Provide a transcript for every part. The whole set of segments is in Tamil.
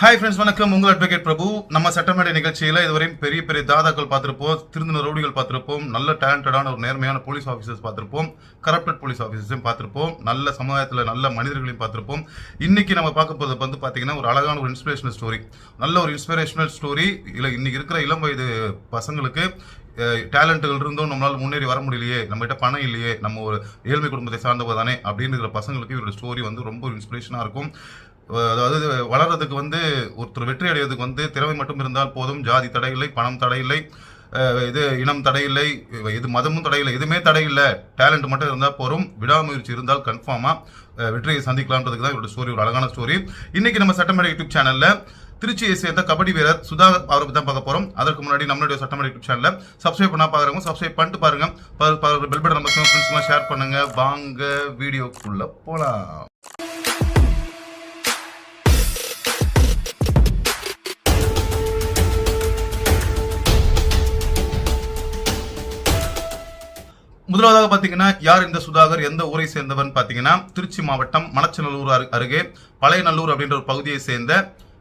ஹாய் ஃப்ரெண்ட்ஸ் வணக்கம். உங்கள் அட்வொகேட் பிரபு. நம்ம சட்டமேடை நிகழ்ச்சியில் இதுவரையும் பெரிய பெரிய தாதாக்கள் பார்த்துருப்போம். திருந்தின ரவுடிகள் பார்த்துருப்போம். நல்ல டேலண்டடான ஒரு நேர்மையான போலீஸ் ஆஃபீஸர்ஸ் பார்த்துருப்போம். கரப்டட் போலீஸ் ஆஃபீஸர்ஸையும் பார்த்துருப்போம். நல்ல சமுதாயத்தில் நல்ல மனிதர்களையும் பார்த்துருப்போம். இன்னைக்கு நம்ம பார்க்க போகிறது வந்து பார்த்தீங்கன்னா ஒரு அழகான ஒரு இன்ஸ்பிரேஷனல் ஸ்டோரி நல்ல ஒரு இன்ஸ்பிரேஷனல் ஸ்டோரி இல்லை இன்னைக்கு இருக்கிற இளம் வயது பசங்களுக்கு டேலண்ட்டுகள் இருந்தும் நம்மளால் முன்னேறி வர முடியலையே நம்மகிட்ட பணம் இல்லையே நம்ம ஒரு ஏழ்மை குடும்பத்தை சார்ந்தவர் தானே அப்படின்ற பசங்களுக்கு இவரோட ஸ்டோரி வந்து ரொம்ப இன்ஸ்பிரேஷனாக இருக்கும். அதாவது வளர்றதுக்கு வந்து ஒருத்தர் வெற்றி அடைவதுக்கு வந்து திறமை மட்டும் இருந்தால் போதும். ஜாதி தடையில்லை பணம் தடையில்லை இது இனம் தடையில்லை இது மதமும் தடையில்லை எதுவுமே தடையில்லை டேலண்ட் மட்டும் இருந்தால் போகும் விடாமுயற்சி இருந்தால் கன்ஃபார்மாக வெற்றியை சந்திக்கலாம்ன்றதுக்கு தான் இவரோட ஸ்டோரி ஒரு அழகான ஸ்டோரி இன்னைக்கு நம்ம சட்டமேடை யூடியூப் சேனலில் திருச்சியை சேர்ந்த கபடி வீரர் சுதாகர் அவரை பற்றி தான் பார்க்க போகிறோம் அதற்கு முன்னாடி நம்மளுடைய சட்டமன்ற யூடியூப் சேனலில் சப்ஸ்கிரைப் பண்ணால் பார்க்குறவங்க சப்ஸ்கிரைப் பண்ணிட்டு பாருங்க. பெல் பட்டன் நம்ம ஃப்ரெண்ட்ஸ்லாம் ஷேர் பண்ணுங்கள் வாங்க வீடியோக்குள்ளே போகலாம் முதலாவதாக பார்த்தீங்கன்னா யார் இந்த சுதாகர்? எந்த ஊரை சேர்ந்தவன் பார்த்தீங்கன்னா திருச்சி மாவட்டம் மணச்சநல்லூர் அரு- அருகே பழையநல்லூர் அப்படின்ற ஒரு பகுதியை சேர்ந்த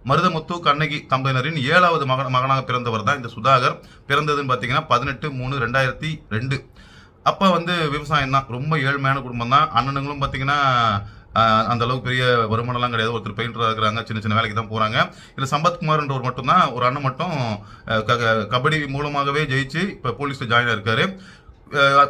மருதமுத்து கண்ணகி தம்பதியினரின் ஏழாவது மகன் மகனாக பிறந்தவர் தான் இந்த சுதாகர். பிறந்ததுன்னு பார்த்தீங்கன்னா பதினெட்டு மூணு ரெண்டாயிரத்தி ரெண்டு. அப்பா வந்து விவசாயம் தான். ரொம்ப ஏழ்மையான குடும்பம் தான். அண்ணனுங்களும் பார்த்தீங்கன்னா அந்த அளவுக்கு பெரிய வருமானம்லாம் கிடையாது. ஒருத்தர் பெயிண்டராக இருக்கிறாங்க. சின்ன சின்ன வேலைக்கு தான் போகிறாங்க இதில் சம்பத்குமார்ன்றவர் மட்டும்தான். ஒரு அண்ணன் மட்டும் க- க- கபடி மூலமாகவே ஜெயிச்சு இப்போ போலீஸில் ஜாயின் இருக்காரு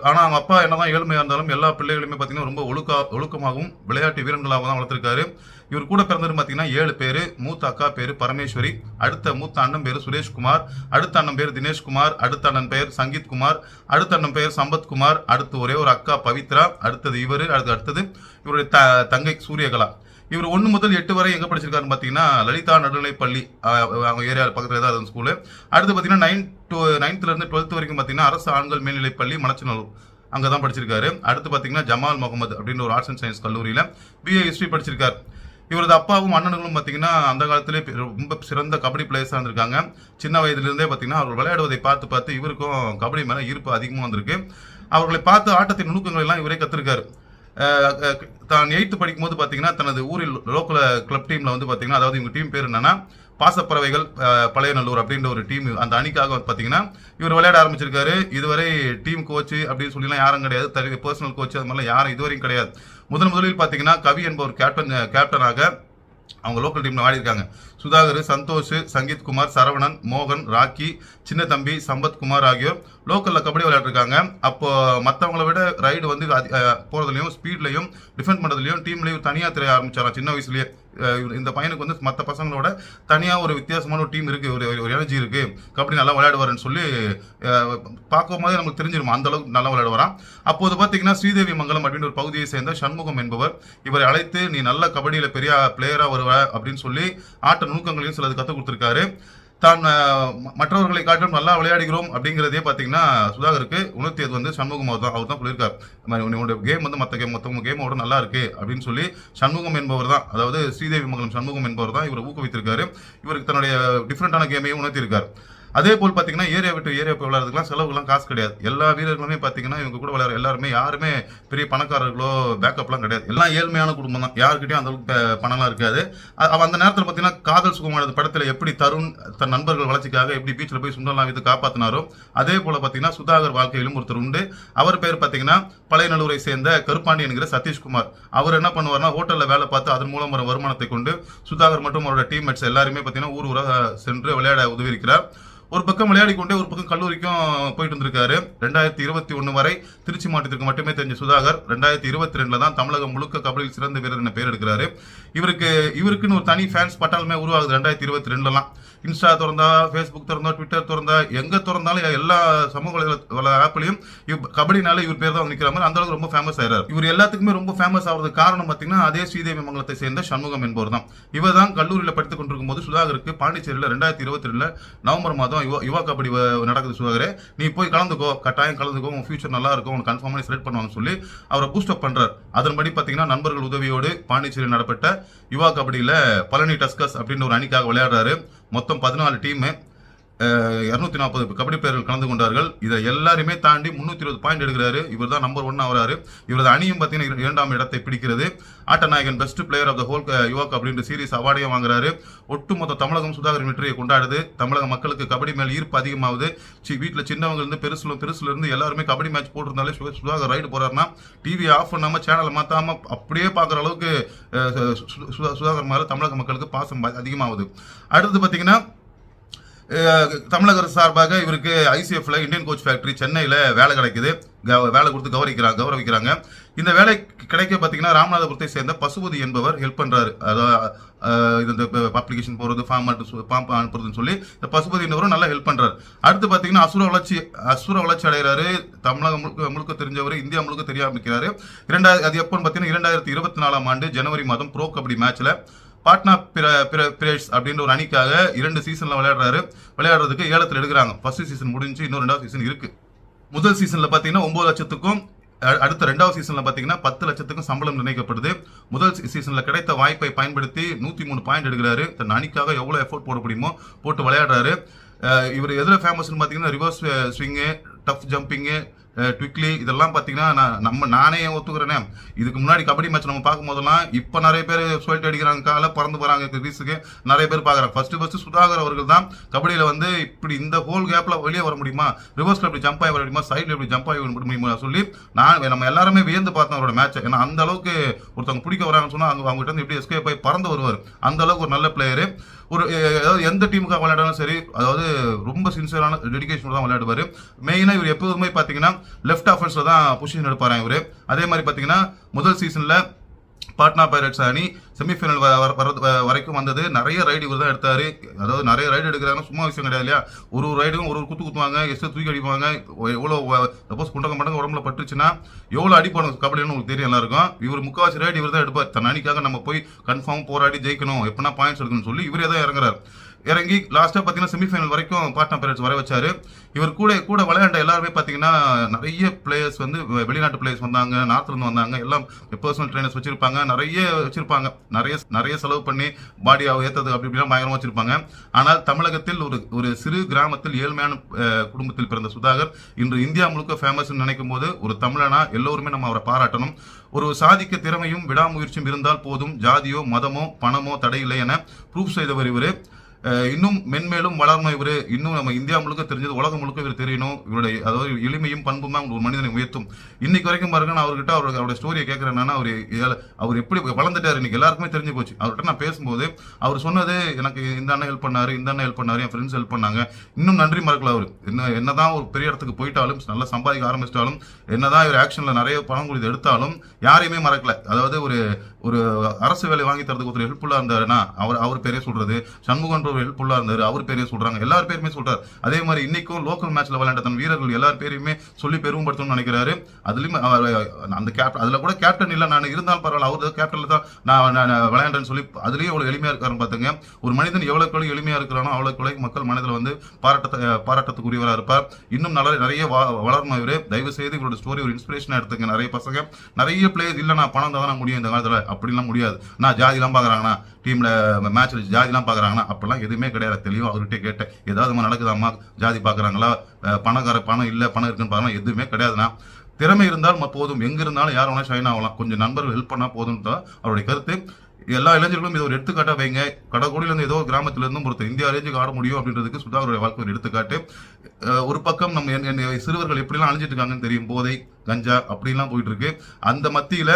ஆனால் அவங்க அப்பா என்னதான் ஏழ்மையாக இருந்தாலும் எல்லா பிள்ளைகளுமே பார்த்தீங்கன்னா ரொம்ப ஒழுக்கா ஒழுக்கமாகவும் விளையாட்டு வீரர்களாகவும் தான் வளர்த்துருக்காரு. இவர் கூட பிறந்தது பார்த்தீங்கன்னா ஏழு பேர் மூத்த அக்கா பேர் பரமேஸ்வரி அடுத்த மூத்த அண்ணன் பேர் சுரேஷ்குமார் அடுத்த அண்ணன் பேர் தினேஷ்குமார் அடுத்த அண்ணன் பெயர் சங்கீத் குமார் அடுத்த அண்ணன் பெயர் சம்பத்குமார் அடுத்து ஒரே ஒரு அக்கா பவித்ரா அடுத்தது இவரு அடுத்து அடுத்தது இவருடைய த தங்கை சூரியகலா. இவர் ஒன்று முதல் எட்டு வரை எங்கே படிச்சிருக்காருன்னு பார்த்தீங்கன்னா லலிதா நடுநிலைப் பள்ளி அவங்க ஏரியா பக்கத்தில் தான் அது ஸ்கூலு அடுத்து பார்த்தீங்கன்னா நைன் டூ நைன்த்துலேருந்து டுவெல்த் வரைக்கும் பார்த்தீங்கன்னா அரசு ஆண்கள் மேல்நிலைப் பள்ளி மணச்சநல்லூர் அங்கே தான் படிச்சிருக்காரு. அடுத்து பார்த்தீங்கன்னா ஜமால் முகமது அப்படின்ற ஒரு ஆர்ட்ஸ் அண்ட் சயின்ஸ் கல்லூரியில் பிஏ ஹிஸ்ட்ரி படிச்சிருக்காரு. இவரது அப்பாவும் அண்ணனுங்களும் பார்த்தீங்கன்னா அந்த காலத்திலே ரொம்ப சிறந்த கபடி பிளேயர்ஸாக இருந்திருக்காங்க. சின்ன வயதிலிருந்தே பார்த்தீங்கன்னா அவர் விளையாடுவதை பார்த்து பார்த்து இவருக்கும் கபடி மேலே ஈர்ப்பு அதிகமாக வந்திருக்கு. அவர்களை பார்த்து ஆட்டத்தின் நுணுக்கங்கள் எல்லாம் இவரே கற்றுருக்காரு தான் எயித்து படிக்கும் போது பார்த்தீங்கன்னா தனது ஊரில் லோக்கல் கிளப் டீமில் வந்து பார்த்தீங்கன்னா அதாவது இவங்க டீம் பேர் என்னன்னா பாசப்பறவைகள் பழையநல்லூர் அப்படின்ற ஒரு டீம் அந்த அணிக்காக வந்து பார்த்தீங்கன்னா இவர் விளையாட ஆரம்பிச்சிருக்காரு. இதுவரை டீம் கோச் அப்படின்னு சொல்லிலாம் யாரும் கிடையாது. தனி பர்சனல் கோச் அது மாதிரிலாம் யாரும் இதுவரையும் கிடையாது. முதன் முதலில் பார்த்தீங்கன்னா கவி என்பவர் கேப்டன் கேப்டனாக அவங்க லோக்கல் டீம்ல ஆடிருக்காங்க சுதாகர் சந்தோஷ் சங்கீத் குமார் சரவணன் மோகன் ராக்கி சின்ன தம்பி சம்பத் குமார் ஆகியோர் லோக்கல்ல கபடி விளையாடுறாங்க அப்போ மற்றவங்கள விட ரைடு வந்து அதி- அஹ் போறதுலயும் ஸ்பீட்லயும் டிஃபெண்ட் பண்றதுலயும் டீம்லயும் தனியா திரைய ஆரம்பிச்சாராம். சின்ன வயசுலயே. இந்த பையனுக்கு வந்து மற்ற பசங்களோட தனியாக ஒரு வித்தியாசமான ஒரு டீம் இருக்குது ஒரு ஒரு எனர்ஜி இருக்குது கபடி நல்லா விளையாடுவாருன்னு சொல்லி பார்க்கும் போதே நமக்கு தெரிஞ்சிருமா? அந்த அளவுக்கு நல்லா விளையாடுவாராம். அப்போது பார்த்தீங்கன்னா ஸ்ரீதேவி மங்கலம் அப்படின்னு ஒரு பகுதியை சேர்ந்த சண்முகம் என்பவர் இவரை அழைத்து நீ நல்ல கபடியில் பெரிய பிளேயராக வருவ அப்படின்னு சொல்லி ஆட்ட நுணுக்கங்களையும் சிலது கற்றுக் கொடுத்துருக்காரு. தான் மற்றவர்களை காட்டிலும் நல்லா விளையாடுகிறோம் அப்படிங்கிறதே பார்த்தீங்கன்னா சுதாகருக்கு உணர்த்தியது வந்து சண்முகம் அவர் தான் அவர் தான் சொல்லியிருக்கார். இந்த உன்னுடைய கேம் வந்து மற்ற கேம் மற்றவங்க கேமோட நல்லா இருக்கு அப்படின்னு சொல்லி சண்முகம் என்பவர் தான் அதாவது ஸ்ரீதேவி மங்கலம் சண்முகம் என்பவர் தான் இவரை ஊக்குவித்திருக்காரு. இவருக்கு தன்னுடைய டிஃப்ரெண்டான கேமையும் உணர்த்தியிருக்கார். அதே போல் பார்த்தீங்கன்னா ஏரியா விட்டு ஏரியா போய் விளையாடுறதுக்குலாம் செலவுலாம் காசு கிடையாது. எல்லா வீரர்களுமே பார்த்தீங்கன்னா இவங்க கூட விளையாடுற எல்லாருமே யாருமே பெரிய பணக்காரர்களோ பேக்கப்லாம் கிடையாது. எல்லாம் ஏழ்மையான குடும்பம் தான். யாருக்கிட்டையும் அந்தளவுக்கு பணம்லாம் இருக்காது. அந்த நேரத்தில் பார்த்தீங்கன்னா காதல் சுகுமாரது படத்தில் எப்படி தருண் தன் நண்பர்கள் வளர்ச்சிக்காக எப்படி பீச்சில் போய் சுண்டலாம் வித்து காப்பாற்றினாரோ அதே போல் பார்த்தீங்கன்னா சுதாகர் வாழ்க்கையிலும் ஒருத்தர் உண்டு. அவர் பேர் பார்த்தீங்கன்னா பழையநல்லூரை சேர்ந்த கருப்பாண்டி என்கிற சதீஷ்குமார். அவர் என்ன பண்ணுவார்னா ஹோட்டலில் வேலை பார்த்து அதன் மூலம் வர வருமானத்தை கொண்டு சுதாகர் மற்றும் அவரோட டீம்மேட்ஸ் எல்லாருமே பார்த்தீங்கன்னா ஊர் ஊராக சென்று விளையாட உதவி இருக்கிறார் ஒரு பக்கம் விளையாடி கொண்டே ஒரு பக்கம் கல்லூரிக்கும் போயிட்டு இருந்திருக்காரு ரெண்டாயிரத்தி இருபத்தி ஒன்று வரை திருச்சி மாவட்டத்திற்கு மட்டுமே தெரிஞ்ச சுதாகர் ரெண்டாயிரத்தி இருபத்தி ரெண்டுல தான் தமிழகம் முழுக்க கபடியில் சிறந்த வீரர் என பேர் எடுக்கிறாரு. இவருக்கு இவருக்குன்னு ஒரு தனி ஃபேன்ஸ் பட்டாலுமே உருவாகுது ரெண்டாயிரத்தி இருபத்தி ரெண்டுலாம் இன்ஸ்டா திறந்தா ஃபேஸ்புக் திறந்தா ட்விட்டர் திறந்தா எங்கே திறந்தாலும் எல்லா சமூக வலைதள ஆப்லையும் இவ் கபடினால இவர் பேர் தான் நிற்கிற மாதிரி அந்த அளவுக்கு ரொம்ப ஃபேமஸ் ஆகிறார் இவர் எல்லாத்துக்குமே ரொம்ப ஃபேமஸ் ஆகிறதுக்கு காரணம் பார்த்தீங்கன்னா அதே ஸ்ரீதேவி மங்கலத்தை சேர்ந்த சண்முகம் என்பவர் தான் இவர் தான் கல்லூரியில் படித்துக் கொண்டிருக்கும் போது சுதாகருக்கு பாண்டிச்சேரியில் ரெண்டாயிரத்தி இருபத்தி ரெண்டுல நவம்பர் மாதம் யுவா யுவா கபடி நடக்குது சுதாகரே நீ போய் கலந்துக்கோ. கட்டாயம் கலந்துக்கோ. உன் ஃபியூச்சர் நல்லா இருக்கும். உனக்கு கன்ஃபார்மாக செலக்ட் பண்ணுவாங்கன்னு சொல்லி அவரை பூஸ்ட் அப் பண்ணுறார் அதன்படி பார்த்தீங்கன்னா நண்பர்கள் உதவியோடு பாண்டிச்சேரியில் நடப்பட்ட யுவா கபடியில் பழனி டஸ்கஸ் அப்படின்ற ஒரு அணிக்காக விளையாடுறாரு. மொத்தம் பதினாலு டீமு இரநூத்தி நாற்பது கபடி பிளேயர்கள் கலந்து கொண்டார்கள். இதை எல்லாருமே தாண்டி முன்னூத்தி இருபது பாயிண்ட் எடுக்கிறாரு. இவர் தான் நம்பர் ஒன் ஆகிறாரு இவரது அணியும் பார்த்தீங்கன்னா இரண்டாம் இடத்தை பிடிக்கிறது. ஆட்டநாயகன் best player of the whole Yuvak அப்படின்ற சீரிஸ் அவார்டையும் வாங்குறாரு. ஒட்டுமொத்த தமிழகம் சுதாகர் வெற்றியை கொண்டாடுது. தமிழக மக்களுக்கு கபடி மேல் ஈர்ப்பு அதிகமாகுது. சி வீட்டில் சின்னவங்க இருந்து பெருசுல பெருசுல இருந்து எல்லாருமே கபடி மேட்ச் போட்டிருந்தாலே சு- சுதாகர் ரைடு போறாருன்னா டிவி ஆஃப் பண்ணாம சேனலை மாத்தாம அப்படியே பார்க்குற அளவுக்கு சு- சு- சுதா- சுதாகர் மேல தமிழக மக்களுக்கு பாசம் அதிகமாகுது. அடுத்து பார்த்தீங்கன்னா தமிழக அரசு சார்பாக இவருக்கு ஐசிஎஃப்ல இந்தியன் கோச் ஃபேக்டரி சென்னையில் வேலை கிடைக்குது. வேலை கொடுத்து கௌரவிக்கிறாங்க கௌரவிக்கிறாங்க. இந்த வேலை கிடைக்க பார்த்தீங்கன்னா ராமநாதபுரத்தை சேர்ந்த பசுபதி என்பவர் ஹெல்ப் பண்ணுறாரு அதாவது இந்த அப்ளிகேஷன் போகிறது ஃபார்ம் ஃபார்ம் அனுப்புறதுன்னு சொல்லி இந்த பசுபதி என்பவரும் நல்லா ஹெல்ப் பண்ணுறாரு அடுத்து பார்த்தீங்கன்னா அசுர வளர்ச்சி அசுர வளர்ச்சி அடைகிறாரு. தமிழகம் முழுக்க முழுக்க தெரிஞ்சவர் இந்தியா முழுக்க தெரிய ஆரம்பிக்கிறாரு. இரண்டாயிரம் அது எப்போன்னு பார்த்தீங்கன்னா இரண்டாயிரத்தி இருபத்தி நாலாம் ஆண்டு ஜனவரி மாதம் ப்ரோ கபடி மேட்ச்சில் பாட்னா பிர பிர பிரேட்ஸ் அப்படின்ற ஒரு அணிக்காக இரண்டு சீசன்ல விளையாடுறாரு. விளையாடுறதுக்கு ஏலத்தில் எடுக்கிறாங்க. ஃபர்ஸ்ட் சீசன் முடிஞ்சு இன்னும் ரெண்டாவது சீசன் இருக்கு. முதல் சீசன்ல பாத்தீங்கன்னா ஒன்பது லட்சத்துக்கும் அடுத்த ரெண்டாவது சீசன்ல பாத்தீங்கன்னா பத்து லட்சத்துக்கும் சம்பளம் நிர்ணயிக்கப்படுது. முதல் சீசனில் சீசன்ல கிடைத்த வாய்ப்பை பயன்படுத்தி நூத்தி மூணு பாயிண்ட் எடுக்கிறாரு. தன் அணிக்காக எவ்வளவு எஃபோர்ட் போட முடியுமோ போட்டு விளையாடுறாரு. இவர் எதுல ஃபேமஸ்னு பாத்தீங்கன்னா reverse swing tough jumping quickly இதெல்லாம் பார்த்தீங்கன்னா நான் நம்ம நானே ஒத்துக்கிறேனே. இதுக்கு முன்னாடி கபடி மேட்ச் நம்ம பார்க்கும் போதெல்லாம் இப்போ நிறைய பேர் சொல்லிட்டு அடிக்கிறாங்க காலை பறந்து போகிறாங்க கிரீஸுக்கு நிறைய பேர் பார்க்குறாங்க. ஃபஸ்ட்டு ஃபஸ்ட்டு சுதாகர் அவர்கள் தான் கபடியில் வந்து இப்படி இந்த ஹோல் கேப்பில் வெளியே வர முடியுமா? ரிவர்ஸில் எப்படி ஜம்ப் ஆகி வர முடியுமா? சைடில் எப்படி ஜம்ப் ஆகி வர முடியுமா? சொல்லி நான் நம்ம எல்லாருமே வியந்து பார்த்தோம் அவரோட மேட்ச் ஏன்னா அந்த அளவுக்கு ஒருத்தவங்க பிடிக்க வராங்கன்னு சொன்னால் அவங்க அவங்ககிட்ட இருந்து எப்படி எஸ்கேப் ஆகி பறந்து வருவார். அந்த அளவுக்கு ஒரு நல்ல பிளேயரு ஒரு அதாவது எந்த டீமுக்காக விளையாடாலும் சரி அதாவது ரொம்ப சின்சியரான டெடிகேஷன் தான் விளையாடுவார். மெயினாக இவர் எப்போதுமே பார்த்தீங்கன்னா லெஃப்ட் ஆஃபர்ஸில் தான் பொசிஷன் எடுப்பாரு இவர். அதே மாதிரி பார்த்தீங்கன்னா முதல் சீசனில் பாட்னா பைரட்ஸ் அணி செமிஃபைனல் வரைக்கும் வந்தது. நிறைய ரைடு இவர் தான் எடுத்தாரு. அதாவது நிறைய ரைடு எடுக்கிறாங்கன்னா சும்மா விஷயம் கிடையாது இல்லையா? ஒரு ஒரு ரைடுக்கும் ஒரு ஒரு குத்து குத்துவாங்க. எஸ்ட் தூக்கி அடிப்பாங்க. எவ்வளோ சப்போஸ் குண்டங்க மண்டங்க உடம்புல பட்டுருச்சுன்னா எவ்வளோ அடிப்பாங்க கபடின்னு உங்களுக்கு தெரியும் எல்லாருக்கும். இவர் முக்காவாசி ரைடு இவர் தான் எடுப்பார். தன் அணிக்காக நம்ம போய் கன்ஃபார்ம் போராடி ஜெயிக்கணும். எப்படின்னா பாயிண்ட்ஸ் எடுக்கணும்னு சொல்லி இவரே தான் இறங்குறாரு. இறங்கி லாஸ்ட்டாக பார்த்தீங்கன்னா செமிஃபைனல் வரைக்கும் பாட்னா பைரட்ஸ் வர வச்சாரு. இவர் கூட கூட விளையாண்ட எல்லாருமே பார்த்தீங்கன்னா நிறைய பிளேயர்ஸ் வந்து வெளிநாட்டு பிளேயர்ஸ் வந்தாங்க. நார்த்லேருந்து வந்தாங்க. எல்லாம் பர்சனல் ட்ரைனர்ஸ் வச்சிருப்பாங்க. நிறைய வச்சிருப்பாங்க. நிறைய நிறைய செலவு பண்ணி பாடி ஏற்றது அப்படி இப்படிலாம் பயங்கரமாக வச்சிருப்பாங்க. ஆனால் தமிழகத்தில் ஒரு ஒரு சிறு கிராமத்தில் ஏழ்மையான குடும்பத்தில் பிறந்த சுதாகர் இன்று இந்தியா முழுக்க ஃபேமஸ் நினைக்கும் போது ஒரு தமிழனா எல்லோருமே நம்ம அவரை பாராட்டணும். ஒரு சாதிக்க திறமையும் விடாமுயற்சியும் இருந்தால் போதும். ஜாதியோ மதமோ பணமோ தடையில்லை என ப்ரூஃப் செய்தவர் இவர். இன்னும் மென்மேலும் வளரணும் இவரு இன்னும் நம்ம இந்தியா முழுக்க தெரிஞ்சது உலகம் முழுக்க இவர் தெரியணும். இவருடைய அதாவது எளிமையும் பண்பும் தான் ஒரு மனிதனை உயர்த்தும். இன்னைக்கு வரைக்கும் பாருங்க நான் அவர்கிட்ட அவருக்கு அவருடைய ஸ்டோரியை கேட்கறேன்னா அவர் ஏழ- அவர் எப்படி வளர்ந்துட்டார் இன்னைக்கு? எல்லாருக்குமே தெரிஞ்சு போச்சு. அவர்கிட்ட நான் பேசும்போது அவர் சொன்னது எனக்கு இந்த அண்ணன் ஹெல்ப் பண்ணாரு இந்த அண்ணன் ஹெல்ப் பண்ணாரு என் ஃப்ரெண்ட்ஸ் ஹெல்ப் பண்ணாங்க. இன்னும் நன்றி மறக்கல அவர். என்ன என்னதான் ஒரு பெரிய இடத்துக்கு போயிட்டாலும் நல்லா சம்பாதிக்க ஆரம்பிச்சிட்டாலும் என்னதான் இவர் ஆக்ஷன்ல நிறைய பணம் கொடுத்து எடுத்தாலும் யாரையுமே மறக்கல. அதாவது ஒரு ஒரு அரசு வேலை வாங்கி தரதுக்கு ஒருத்தர் ஹெல்ப்ஃபுல்லா இருந்தாருன்னா அவர் அவர் பேரே சொல்றது சண்முகன் ஒரு ஹெல்ப்ஃபுல்லா இருந்தாரு அவர் பேரையும் சொல்றாங்க. எல்லார் பேருமே சொல்றாரு. அதே மாதிரி இன்னைக்கும் லோக்கல் மேட்ச்ல விளையாண்ட தன் வீரர்கள் எல்லார் பேரையுமே சொல்லி பெருமைப்படுத்தணும்னு நினைக்கிறாரு. அதுலயும் அந்த கேப்டன் அதுல கூட கேப்டன் இல்ல. நான் இருந்தாலும் பரவாயில்ல. அவர் கேப்டன்ல தான் நான் விளையாண்டேன்னு சொல்லி அதுலயும் எவ்வளவு எளிமையா இருக்காருன்னு பாத்துங்க. ஒரு மனிதன் எவ்வளவுக்கு எவ்வளவு எளிமையா இருக்கிறானோ அவ்வளவு எவ்வளவு மக்கள் மனதில் வந்து பாராட்ட பாராட்டத்துக்குரியவரா இருப்பார். இன்னும் நல்ல நிறைய வ- வளரணும் இவரு. தயவு செய்து இவரோட ஸ்டோரி ஒரு இன்ஸ்பிரேஷனா எடுத்துங்க நிறைய பசங்க. நிறைய பிளேயர்ஸ் இல்ல நான் பணம் தான் முடியும் இந்த காலத்துல. அப்படிலாம் முடியாது. நான் ஜாதிலாம் பாக்குறாங்கன்னா டீம்ல மேட்ச்ல ஜாதிலாம் பாக்குறாங்கன்னா அப்போல்லாம் எதுவுமே கிடையாது. தெளிவா அவர்கிட்ட கேட்டேன். ஏதாவது மாதிரி நடக்குதாம்மா? ஜாதி பாக்குறாங்களா? பணக்கார பணம் இல்ல பணம் இருக்குன்னு பாருங்க எதுவுமே கிடையாதுண்ணா. திறமை இருந்தால் போதும். எங்க இருந்தாலும் யார் வேணாலும் ஷைன் ஆகலாம். கொஞ்சம் நண்பர்கள் ஹெல்ப் பண்ணா போதும் தான் அவருடைய கருத்து. எல்லா இளைஞர்களும் இது ஒரு எடுத்துக்காட்டா வைங்க. கடற்கோடியில இருந்து ஏதோ ஒரு கிராமத்துல இருந்தும் ஒருத்தர் இந்தியா ரேஞ்சுக்கு ஆட முடியும் அப்படின்றதுக்கு சுதாகருடைய வாழ்க்கை ஒரு எடுத்துக்காட்டு. ஒரு பக்கம் நம்ம சிறுவர்கள் எப்படிலாம் அழிஞ்சிட்டு இருக்காங்கன்னு தெரியும். போதை கஞ்சா அப்படிலாம் போயிட்டு இருக்கு. அந்த மத்தியில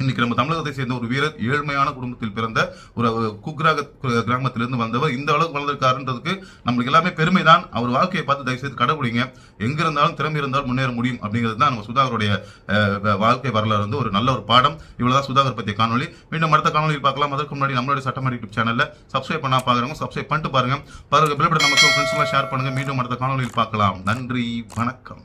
இன்னைக்கு நம்ம தமிழகத்தை சேர்ந்த ஒரு வீரர் ஏழ்மையான குடும்பத்தில் பிறந்த ஒரு குக்கிராக கிராமத்திலிருந்து வந்தவர். இந்த அளவுக்கு வளர்ந்திருக்காருன்றதுக்கு நம்மளுக்கு எல்லாமே பெருமை தான் அவர் வாழ்க்கையை பார்த்து தயவு செய்து கடைபிடிங்க எங்க இருந்தாலும் திறமை இருந்தாலும் முன்னேற முடியும் அப்படிங்கிறது தான் நம்ம சுதாகருடைய வாழ்க்கை வரலாறு வந்து ஒரு நல்ல ஒரு பாடம். இவ்வளவுதான் சுதாகர் பத்திய காணொலி மீண்டும் அடுத்த காணொலியில் பார்க்கலாம். அதற்கு முன்னாடி நம்மளுடைய சட்டமன்ற யூடியூப் சேனல்ல சப்ஸ்கிரைப் பண்ணா பாக்குறவங்க சப்ஸ்கிரைப் பண்ணிட்டு பாருங்க. பாருங்க பில்பட நமக்கு ஃப்ரெண்ட்ஸ் ஷேர் பண்ணுங்க. மீண்டும் அடுத்த காணொலியில் பார்க்கலாம். நன்றி வணக்கம்.